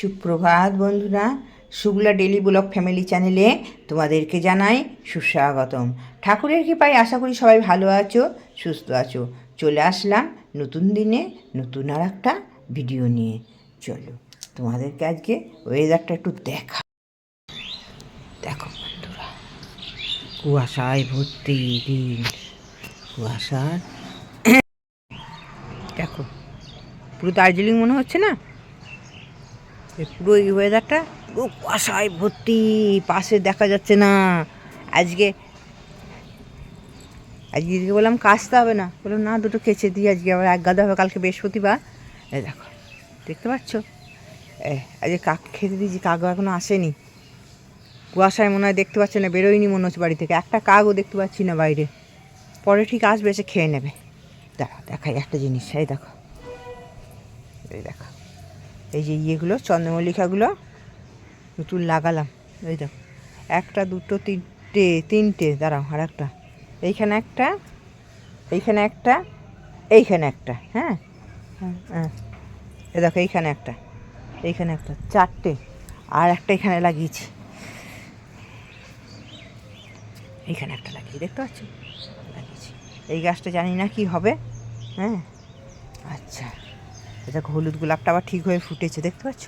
সুপ্রভাত বন্ধুরা Shukla daily blog family চ্যানেলে তোমাদেরকে জানাই সুস্বাগতম। ঠাকুরের কৃপায় আশা করি সবাই ভালো আছো, সুস্থ আছো। চলে আসলাম নতুন দিনে নতুন আর একটা ভিডিও নিয়ে। চলো, তোমাদেরকে আজকে ওয়েদারটা একটু দেখা। দেখো বন্ধুরা, কুয়াশায় ভর্তি দিন। কুয়াশার দেখো, পুরো দার্জিলিং মনে হচ্ছে না? পুরো এই ওয়েদারটা পুরো কুয়াশায় ভর্তি, পাশে দেখা যাচ্ছে না। আজকে আজকে বললাম কাচতে হবে না। বলল না, দুটো কেচে দিই আজকে, আবার এক গাদা হবে কালকে বৃহস্পতিবার। এই দেখো, দেখতে পাচ্ছ? এ, আজকে কাক খেতে দিয়েছি, কাকও এখনও আসেনি। কুয়াশায় মনে হয় দেখতে পাচ্ছে না, বেরোয়নি মনে হচ্ছে বাড়ি থেকে। একটা কাকও দেখতে পাচ্ছি না বাইরে। পরে ঠিক আসবে, এসে খেয়ে নেবে। দেখো দেখাই একটা জিনিস, এই দেখো। এই দেখো। এই যে ইয়েগুলো, চন্দ্রমল্লিকাগুলো, নতুন লাগালাম, এই দেখো। একটা, দুটো, তিনটে তিনটে, দাঁড়াও, আর একটা। এইখানে একটা এইখানে একটা এইখানে একটা হ্যাঁ? হ্যাঁ হ্যাঁ। এ দেখো, এইখানে একটা এইখানে একটা, চারটে, আর একটা এখানে লাগিয়েছি। এইখানে একটা লাগিয়ে, দেখতে পাচ্ছি? লাগিয়েছি। এই গাছটা জানি না কি হবে হ্যাঁ? আচ্ছা। দেখো হলুদ গোলাপটা আবার ঠিক হয়ে ফুটেছে, দেখতে পাচ্ছ?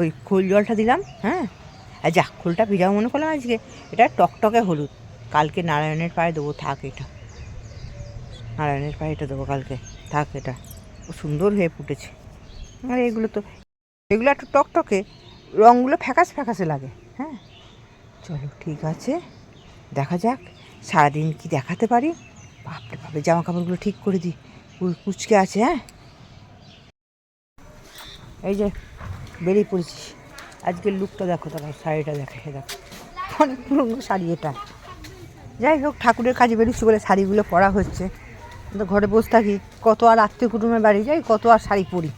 ওই খোল জলটা দিলাম হ্যাঁ? আর যা, খোলটা ভিজাও মনে করলাম আজকে, এটা টকটকে হলুদ। কালকে নারায়ণের পায়ে দেবো, থাক এটা। নারায়ণের পায়ে এটা দেবো কালকে, থাক এটা। সুন্দর হয়ে ফুটেছে। আর এগুলো তো, এগুলো একটু টকটকে রঙগুলো ফ্যাকাসে ফ্যাকাসে লাগে হ্যাঁ? চলো, ঠিক আছে। দেখা যাক, সারাদিন কি দেখাতে পারি? বাপরে বাপরে, জামা কাপড়গুলো ঠিক করে দিই। কুচকে আছে হ্যাঁ? এই যে বেরিয়ে পড়েছি আজকের লুকটা দেখো তারা শাড়িটা দেখে দেখো। অনেক পুরনো শাড়ি এটা। যাই হোক, ঠাকুরের কাজে বেরিয়েছি বলে শাড়িগুলো পরা হচ্ছে। তো ঘরে বসে থাকি, কত আর আত্মীয় কুটুমের বাড়ি যাই, কত আর শাড়ি পরি।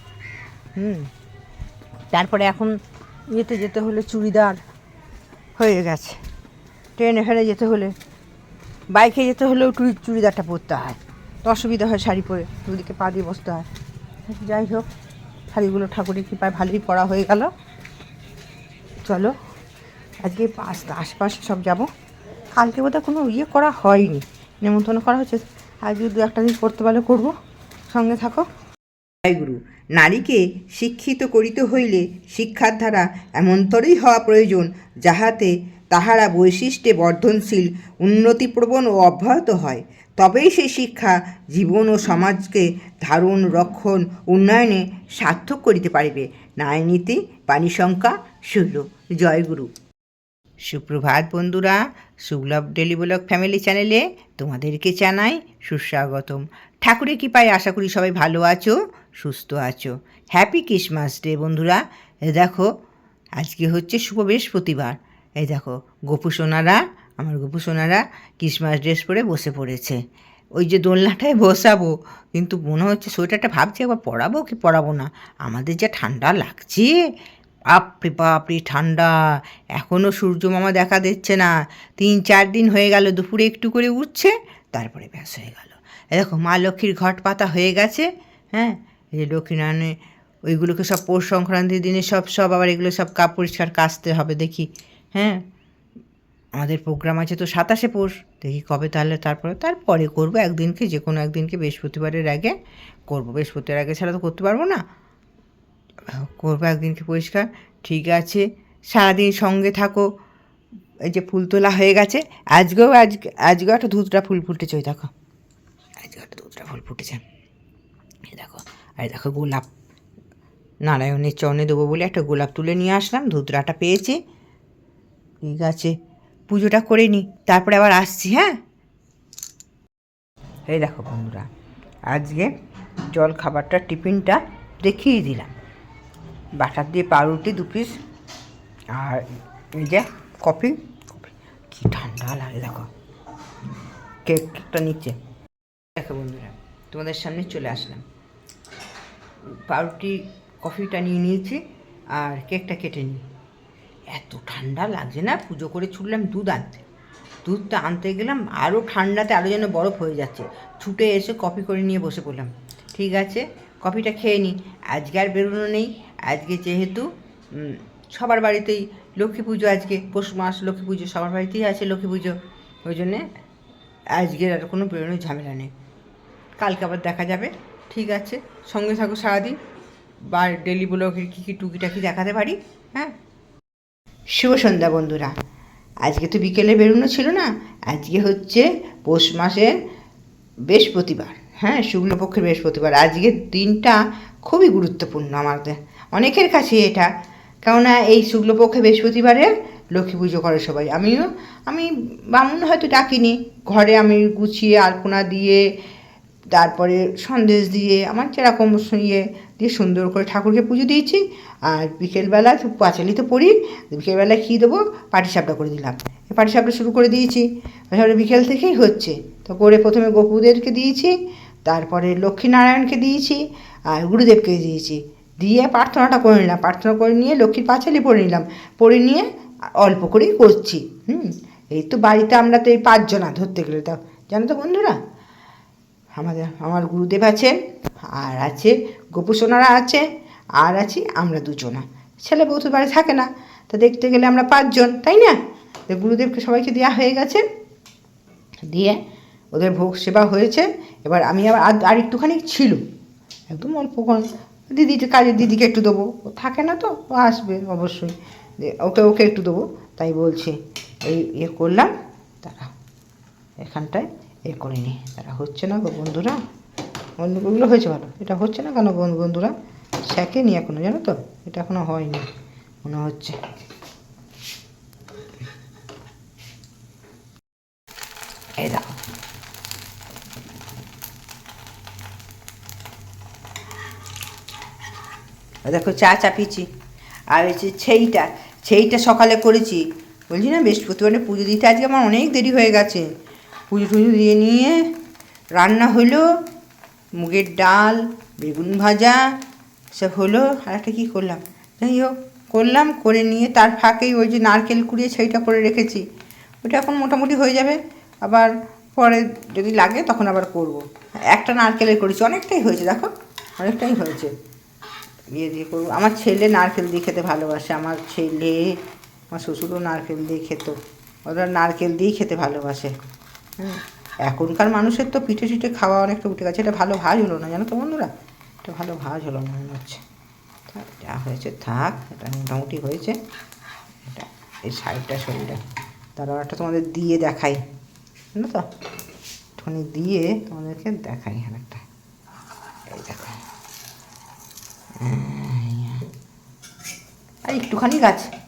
হুম। তারপরে এখন ইয়েতে যেতে হলে চুড়িদার হয়ে গেছে। ট্রেনে ফেলে যেতে হলে, বাইকে যেতে হলেও চুড়িদারটা পরতে হয়। তো অসুবিধা হয় শাড়ি পরে, দুদিকে পা দিয়ে বসতে হয়। যাই হোক শাড়িগুলো ঠাকুরের কৃপায় ভালোই পরা হয়ে গেল। চলো, আজকে পাশ আশপাশে সব যাব। কালকে বোধহয় কোনো ইয়ে করা হয়নি নেমন্তন্ন করা হচ্ছে। আজকে দু একটা দিন করতে পারলে করব। সঙ্গে থাকো। গুরু নারীকে শিক্ষিত করিতে হইলে শিক্ষার ধারা এমনতরই হওয়া প্রয়োজন, যাহাতে তাহারা বৈশিষ্ট্যে বর্ধনশীল, উন্নতিপ্রবণ ও অব্যাহত হয়। তবেই সেই শিক্ষা জীবন ও সমাজকে ধারণ, রক্ষণ, উন্নয়নে সার্থক করিতে পারিবে। ন্যায়নীতি বাণী সংখ্যা ষোলো জয়গুরু সুপ্রভাত বন্ধুরা, সুলভ ডেলি ব্লগ ফ্যামিলি চ্যানেলে তোমাদেরকে জানাই সুস্বাগতম। ঠাকুরের কৃপায় আশা করি সবাই ভালো আছো, সুস্থ আছো। হ্যাপি ক্রিসমাস ডে বন্ধুরা। এ দেখো, আজকে হচ্ছে শুভ বৃহস্পতিবার। এই দেখো, গোপু সোনারা আমার গোপু সোনারা ক্রিসমাস ড্রেস পরে বসে পড়েছে। ওই যে দোলনাটায় বসাবো, কিন্তু মনে হচ্ছে সোয়েটারটা ভাবছি একবার পরাবো কি পরাবো না। আমাদের যা ঠান্ডা লাগছে, বাপরে বাপরে ঠান্ডা এখনও সূর্য মামা দেখা দিচ্ছে না। তিন চার দিন হয়ে গেল, দুপুরে একটু করে উঠছে, তারপরে ব্যাস হয়ে গেল। দেখো, মা লক্ষ্মীর ঘট পাতা হয়ে গেছে হ্যাঁ? এই যে লক্ষ্মীনারায়ণে ওইগুলোকে সব পৌষ সংক্রান্তির দিনে সব সব আবার এগুলো সব কাপ পরিষ্কার কাচতে হবে দেখি হ্যাঁ? আমাদের প্রোগ্রাম আছে তো সাতাশে পৌষ। দেখি কবে তাহলে তারপরে তারপরে করব একদিনকে যে কোনো একদিনকে বৃহস্পতিবারের আগে করব। বৃহস্পতিবার আগে ছাড়া তো করতে পারব না। করব একদিনকে পরিষ্কার। ঠিক আছে, সারাদিন সঙ্গে থাকো। এই যে ফুল তোলা হয়ে গেছে, আজকেও আজকে, আজকেও একটা ধুতরা ফুল ফুটেছে, ওই দেখো। আজকে একটা ধুতরা ফুল ফুটেছে। এই দেখো আর দেখো গোলাপ। নারায়ণের চরণে দেবো বলে একটা গোলাপ তুলে নিয়ে আসলাম, ধুতরাটা পেয়েছি। ঠিক আছে। পুজোটা করে নিই তারপরে আবার আসছি হ্যাঁ? এই দেখো বন্ধুরা, আজকে জল খাবারটা টিফিনটা দেখিয়ে দিলাম। বাটার দিয়ে পাউরুটি দু পিস আর এই যে কফি কফি, কী ঠান্ডা লাগে দেখো। কেক কেকটা নিচ্ছে। দেখো বন্ধুরা, তোমাদের সামনে চলে আসলাম। পাউরুটি, কফিটা নিয়ে নিয়েছি, আর কেকটা কেটে নিই। এত ঠান্ডা লাগছে না, পুজো করে ছুটলাম দুধ আনতে। দুধটা আনতে গেলাম আরও ঠান্ডাতে আরও যেন বরফ হয়ে যাচ্ছে। ছুটে এসে কফি করে নিয়ে বসে পড়লাম। ঠিক আছে, কফিটা খেয়ে নিই আজকে আর বেরোনো নেই, আজকে যেহেতু সবার বাড়িতেই লক্ষ্মী পুজো আজকে, পৌষ মাস লক্ষ্মী পুজো, সবার বাড়িতেই আছে লক্ষ্মী পুজো। ওই জন্যে আজকের আর কোনো বেরোনোর ঝামেলা নেই। কালকে আবার দেখা যাবে, ঠিক আছে। সঙ্গে থাকো সারাদিন, বা ডেলি ব্লগের কী কী টুকিটাকি দেখাতে পারি হ্যাঁ? শুভ সন্ধ্যা বন্ধুরা। আজকে তো বিকেলে বেরোনো ছিল না, আজকে হচ্ছে পৌষ মাসের বৃহস্পতিবার। হ্যাঁ শুক্লপক্ষের বৃহস্পতিবার। আজকের দিনটা খুবই গুরুত্বপূর্ণ আমাদের, অনেকের কাছে এটা। কেননা এই শুক্লপক্ষে বৃহস্পতিবারে লক্ষ্মী পুজো করে সবাই। আমিও, আমি বামুন হয়তো ডাকিনি, ঘরে আমি গুছিয়ে আলপনা দিয়ে তারপরে সন্দেশ দিয়ে, আমার যেরকম ইয়ে দিয়ে সুন্দর করে ঠাকুরকে পুজো দিয়েছি। আর বিকেলবেলা পাঁচালি তো পড়ি বিকেলবেলা কী দেবো? পাটিসাপটা করে দিলাম। পাটিসাপটা শুরু করে দিয়েছি। তারপরে বিকেল থেকেই হচ্ছে। তো করে প্রথমে গোপুদেরকে দিয়েছি, তারপরে লক্ষ্মীনারায়ণকে দিয়েছি, আর গুরুদেবকে দিয়েছি। দিয়ে প্রার্থনাটা করে নিলাম। প্রার্থনা করে নিয়ে লক্ষ্মীর পাঁচালি পড়ে নিলাম। পড়ে নিয়ে অল্প করেই করছি। হুম, এই তো বাড়িতে আমরা তো এই পাঁচজনা ধরতে গেলে তা, জানো তো বন্ধুরা? আমাদের, আমার গুরুদেব আছে, আর আছে গোপু সোনারা আছে, আর আছি আমরা দুজনা। ছেলে বউ তো বাড়ি থাকে না, তা দেখতে গেলে আমরা পাঁচজন, তাই না? তো গুরুদেবকে সবাইকে দেওয়া হয়ে গেছে। দিয়ে ওদের ভোগ সেবা হয়েছে। এবার আমি আবার আর একটুখানি ছিল। একদম অল্প দিদিকে কাজের দিদিকে একটু দেবো। ও থাকে না তো, ও আসবে অবশ্যই। ওকে ওকে একটু দেবো। তাই বলছি, এই ইয়ে করলাম তারা এখানটায় এ করে নি। তারা হচ্ছে না গো বন্ধুরা? বন্ধুগুলো হয়েছে ভালো। এটা হচ্ছে না কেন বন্ধু বন্ধুরা? শেখেনি এখনও, জানো তো? এটা এখনও হয়নি, মনে হচ্ছে। দেখো দেখো, চা চাপিয়েছি। আর হচ্ছে ছেইটা ছেইটা সকালে করেছি। বলছি না বৃহস্পতিবারে পুজো দিতে, আজকে আমার অনেক দেরি হয়ে গেছে। পুজো টুজো দিয়ে নিয়ে রান্না হলো, মুগের ডাল, বেগুন ভাজা, সব হলো। আর একটা কী করলাম? যাই হোক, করলাম, করে নিয়ে তার ফাঁকেই ওই যে নারকেল কুড়িয়ে সেইটা করে রেখেছি। ওটা এখন মোটামুটি হয়ে যাবে। আবার পরে যদি লাগে তখন আবার করব। একটা নারকেলের করেছি। অনেকটাই হয়েছে, দেখো, অনেকটাই হয়েছে। ইয়ে দিয়ে করব। আমার ছেলে নারকেল দিয়ে খেতে ভালোবাসে। আমার ছেলে, আমার শ্বশুরও নারকেল দিয়ে খেত। ওরা নারকেল দিয়েই খেতে ভালোবাসে। এখনকার মানুষের তো পিঠে টিঠে খাওয়া অনেকটা উঠে গেছে। এটা ভালো ভাজ হলো না, জানো তো বন্ধুরা? এটা ভালো ভাজ হলো মনে হচ্ছে। যা হয়েছে থাক, এটা মোটামুটি হয়েছে। এটা এই সাইডটা শরীরটা। তারপর একটা তোমাদের দিয়ে দেখাই। জানো তো? একটুখানি দিয়ে তোমাদেরকে দেখাই একটা এই দেখো। আর একটুখানি গাছ।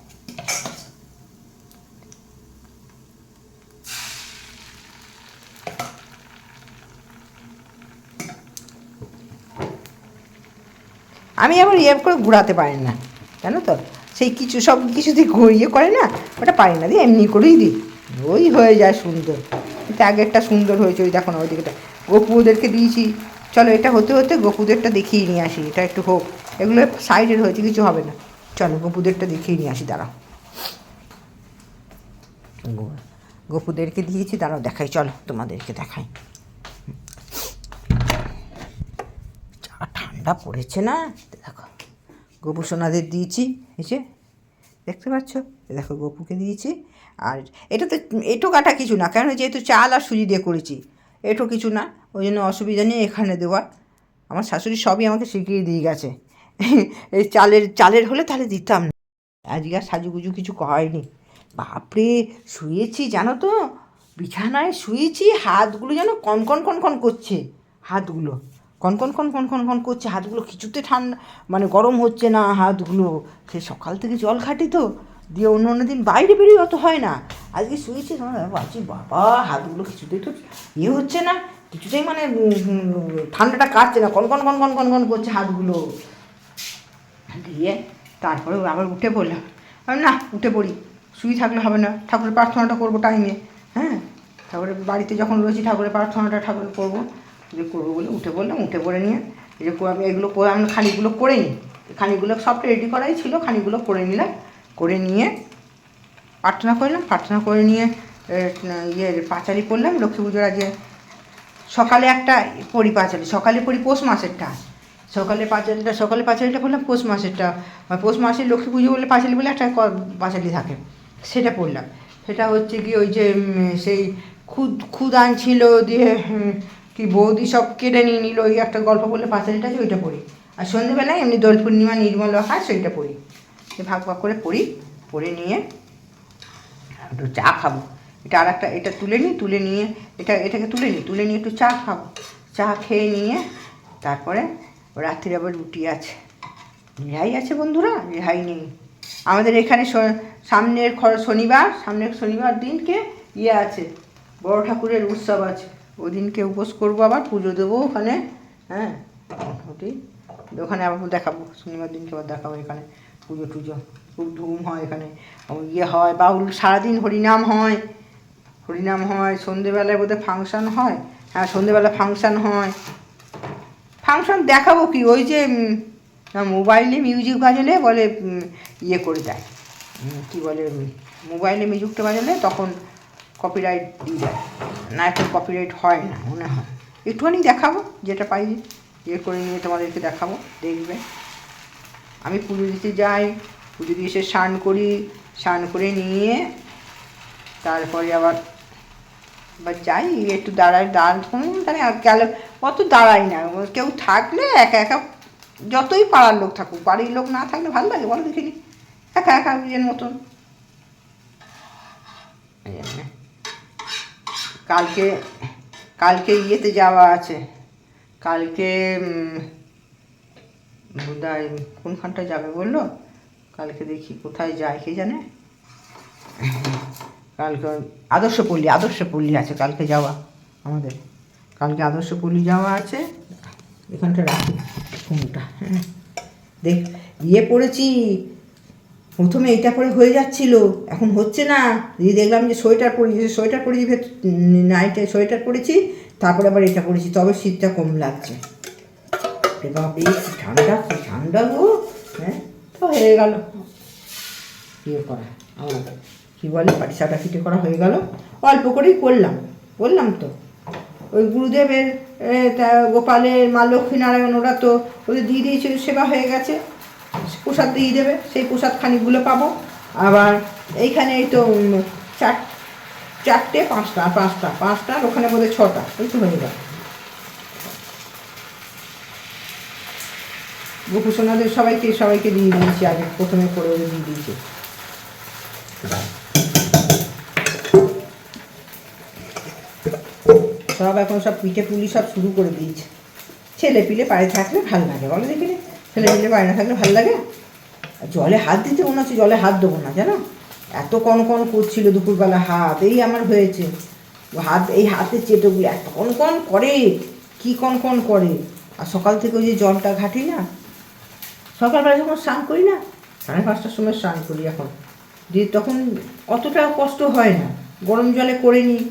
আমি আবার ইয়ে করে ঘোরাতে পারি না, জানো তো? সেই কিছু, সব কিছুতে ইয়ে করে না, ওটা পারি না, দিয়ে এমনি করেই দিই। ওই হয়ে যায় সুন্দর। কিন্তু আগে একটা সুন্দর হয়েছে, ওই দেখো না, ওই দিকটা। গোপুদেরকে দিয়েছি। চলো, এটা হতে হতে গোপুদেরটা দেখিয়ে নিয়ে আসি, এটা একটু হোক। এগুলো সাইডের হয়েছে, কিছু হবে না। চলো, গোপুদেরটা দেখিয়ে নিয়ে আসি, দাঁড়াও। গোপুদেরকে দিয়েছি, দাঁড়াও, দেখাই, চলো তোমাদেরকে দেখাই। ঠান্ডা পড়েছে না? দেখো, গোপু সোনাদের দিয়েছি এসে দেখতে পাচ্ছ? দেখো, গোপুকে দিয়েছি। আর এটা তো, এটো কাটা কিছু না, কেন যেহেতু চাল আর সুজি দিয়ে করেছি, এটো কিছু না, ওই জন্য অসুবিধা নেই এখানে দেওয়ার। আমার শাশুড়ি সবই আমাকে শিখিয়ে দিয়ে গেছে। এই চালের চালের হলে তাহলে দিতাম না। আজকে আর সাজুগুজু কিছু হয়নি বাপরে, শুয়েছি জানো তো? বিছানায় শুয়েছি, হাতগুলো যেন কন কন কন কন করছে, হাতগুলো। কন কন কন কন কন কন করছে, হাতগুলো কিছুতে ঠান্ডা মানে গরম হচ্ছে না, হাতগুলো, সে সকাল থেকে জল খাটি তো, দিয়ে অন্য অন্য দিন বাইরে বেরিয়ে অত হয় না। আজকে শুয়েছি বলছি, বাবা, হাতগুলো কিছুতেই তো ইয়ে হচ্ছে না, কিছুতেই মানে ঠান্ডাটা কাটছে না, কন কন কন কন কন কন করছে হাতগুলো। দিয়ে তারপরে আবার উঠে পড়লাম না, উঠে পড়ি, শুয়ে থাকলে হবে না, ঠাকুরের প্রার্থনাটা করব টাইমে হ্যাঁ? তারপরে বাড়িতে যখন রয়েছি, ঠাকুরের প্রার্থনাটা ঠাকুরের করব। যে করব বলে উঠে পড়লাম উঠে পড়ে নিয়ে এই যে আমি এগুলো করে আমি খানিগুলো করে নিই। খানিগুলো সবটা রেডি করাই ছিল খানিগুলো করে নিলাম, করে নিয়ে প্রার্থনা করলাম, প্রার্থনা করে নিয়ে ইয়ে পাঁচালি করলাম, লক্ষ্মী পুজোর আগে সকালে একটা পরি পাঁচালি, সকালে পরি পৌষ মাসেরটা। সকালে পাঁচালিটা সকালে পাঁচালিটা পড়লাম পৌষ মাসেরটা। পৌষ মাসের লক্ষ্মী পুজো বলে পাঁচালি বলে একটা পাঁচালি থাকে, সেটা পড়লাম সেটা হচ্ছে কি ওই যে সেই খুদ খুদান ছিল দিয়ে কি বৌদি সব কেটে নিয়ে নিল, ওই একটা গল্প বলে পাঁচালিটা আছে, ওইটা পড়ি। আর সন্ধ্যেবেলায় এমনি দোল পূর্ণিমা, নির্মল হয় সেইটা পড়ি। ভাগ ভাগ করে পড়ি, পড়ে নিয়ে একটু চা খাব। এটা আর একটা এটা তুলে নিই, তুলে নিয়ে, এটা, এটাকে তুলে নিই, তুলে নিয়ে একটু চা খাব। চা খেয়ে নিয়ে তারপরে রাত্রির আবার রুটি আছে। রেহাই আছে বন্ধুরা, রেহাই নেই। আমাদের এখানে সামনের শনিবার সামনের শনিবার দিনকে ইয়ে আছে, বড় ঠাকুরের উৎসব আছে। ওই দিনকে উপোস করব আবার, পুজো দেবো ওখানে হ্যাঁ? মোটামুটি ওখানে আবার দেখাবো, শনিবার দিনকে আবার দেখাবো এখানে পুজো টুজো। খুব ধুম হয় এখানে। ইয়ে হয়, বাউল সারাদিন হরিনাম হয়। হরিনাম হয়, সন্ধেবেলায় বোধহয় ফাংশান হয়। হ্যাঁ সন্ধেবেলা ফাংশান হয়। ফাংশন দেখাবো কি? ওই যে মোবাইলে মিউজিক বাজালে বলে ইয়ে করে দেয়। কি বলে মোবাইলে মিউজিকটা বাজালে তখন কপিরাইট দিয়ে দেয়। না একটু কপিরাইট হয় না, মনে হয়। একটুখানি দেখাবো, যেটা পাই ইয়ে করে নিয়ে তোমাদেরকে দেখাবো, দেখবে। আমি পুজো দিতে যাই, পুজো দিয়ে এসে স্নান করি, স্নান করে নিয়ে তারপরে আবার বা যাই, একটু দাঁড়াই দাঁড়ান মানে গেল, অত দাঁড়াই না। কেউ থাকলে একা একা, যতই পাড়ার লোক থাকুক, বাড়ির লোক না থাকলে ভালো লাগে, বলো দেখিনি একা একা নিজের মতন এই জন্যে। কালকে কালকে ইয়েতে যাওয়া আছে। কালকে বোধহয় কোনখানটা যাবে বলল? কালকে দেখি কোথায় যায়, কে জানে? কালকে আদর্শ পল্লী আদর্শ পল্লী আছে কালকে যাওয়া আমাদের। কালকে আদর্শ পল্লী যাওয়া আছে। এখানটা রাখি ফোনটা হ্যাঁ। দেখ বিয়ে পড়েছি প্রথমে এটা পরে হয়ে যাচ্ছিল, এখন হচ্ছে না। দিয়ে দেখলাম যে সোয়েটার পরেছি সোয়েটার পরেছি ভেত নাইটে সোয়েটার পরেছি, তারপরে আবার এটা পরেছি তবে শীতটা কম লাগছে। বাপরে ঠান্ডা ঠান্ডা গো হ্যাঁ? তো হয়ে গেল। ইয়ে করা? আমার কী বলে পাটিসাটা পিঠে করা হয়ে গেল। অল্প করেই করলাম বললাম তো। ওই গুরুদেবের তা গোপালের, মা লক্ষ্মীনারায়ণ, ওরা তো, ওদের দিয়ে দিয়েছিল সেবা হয়ে গেছে। প্রসাদ দিয়ে দেবে, সেই প্রসাদ খানিকগুলো পাবো। আবার এইখানে এই তো চার, চারটে, পাঁচটা পাঁচটা পাঁচটা, আর ওখানে বোধহয় ছটা এই তো হয়ে গেল গোপুসোনাদের সবাইকে সবাইকে দিয়ে দিয়েছি আগে, প্রথমে করে দিয়ে দিয়েছি। সব এখন সব পিঠে পুলি সব শুরু করে দিয়েছে। ছেলে পিলে পায়ে থাকলে ভালো লাগে, বলো দেখিনি ছেলে পিলে পায়ে না থাকলে ভালো লাগে? জলে হাত দিতে মনে হচ্ছে, জলে হাত দেবো না, জানো? এত কন কন করছিল দুপুরবেলা হাত, এই আমার হয়েছে। হাত, এই হাতের চেটোগুলো এত কন কন করে? কি কন কন করে? আর সকাল থেকে ওই যে জলটা ঘাটি না, সকালবেলা যখন স্নান করি না, সাড়ে পাঁচটার সময় স্নান করি এখন। দিয়ে তখন অতটা কষ্ট হয় না, গরম জলে করে নিই।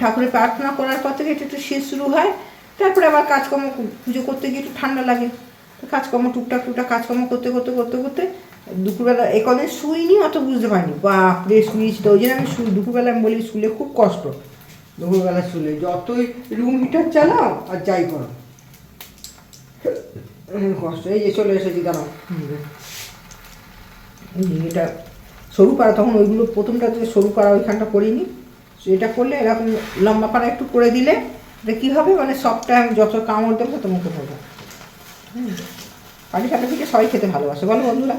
ঠাকুরের প্রার্থনা করার পর থেকে একটু একটু শীত শুরু হয়, তারপরে আবার কাজকর্ম, পুজো করতে গিয়ে একটু ঠান্ডা লাগে। কাজকর্ম টুকটাক টুকটাক কাজকর্ম করতে করতে করতে করতে দুপুরবেলা এ কদিন শুইনি অত বুঝতে পারিনি। বাপরে শুয়েছি তো ওই জন্য আমি শুই। দুপুরবেলা আমি বলি শুলে খুব কষ্ট। দুপুরবেলা শুলে। যতই রুম হিটার চালাও আর যাই করো। উম, কষ্ট। এই যে চলে এসেছি দাঁড়াও। এটা সরু পাড়া তখন ওইগুলো প্রথমটা যে সরু পাড়া ওইখানটা করিনি। এটা করলে এরকম লম্বা পাড়া একটু করে দিলে এটা কী হবে? মানে সবটা যত কামড় দেবো তত মুখে পড়বে পাটি পিঠে সবাই খেতে ভালোবাসে। বলো বন্ধুরা।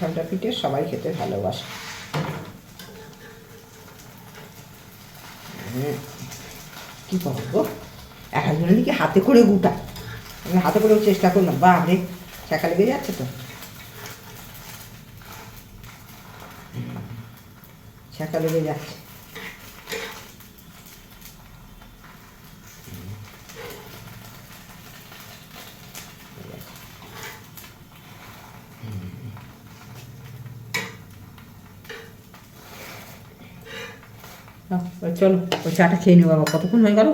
সাপটা পিঠে সবাই খেতে ভালোবাসে। হুম, কি করব এক একজনের দিকে হাতে করে গুটা। আমি হাতে করে চেষ্টা করলাম। বা রে চাকা লেগে যাচ্ছে তো। চাকা লেগে যাচ্ছে। চলো ওই চাটা খেয়ে নিও বাবা কতক্ষণ হয়ে গেল?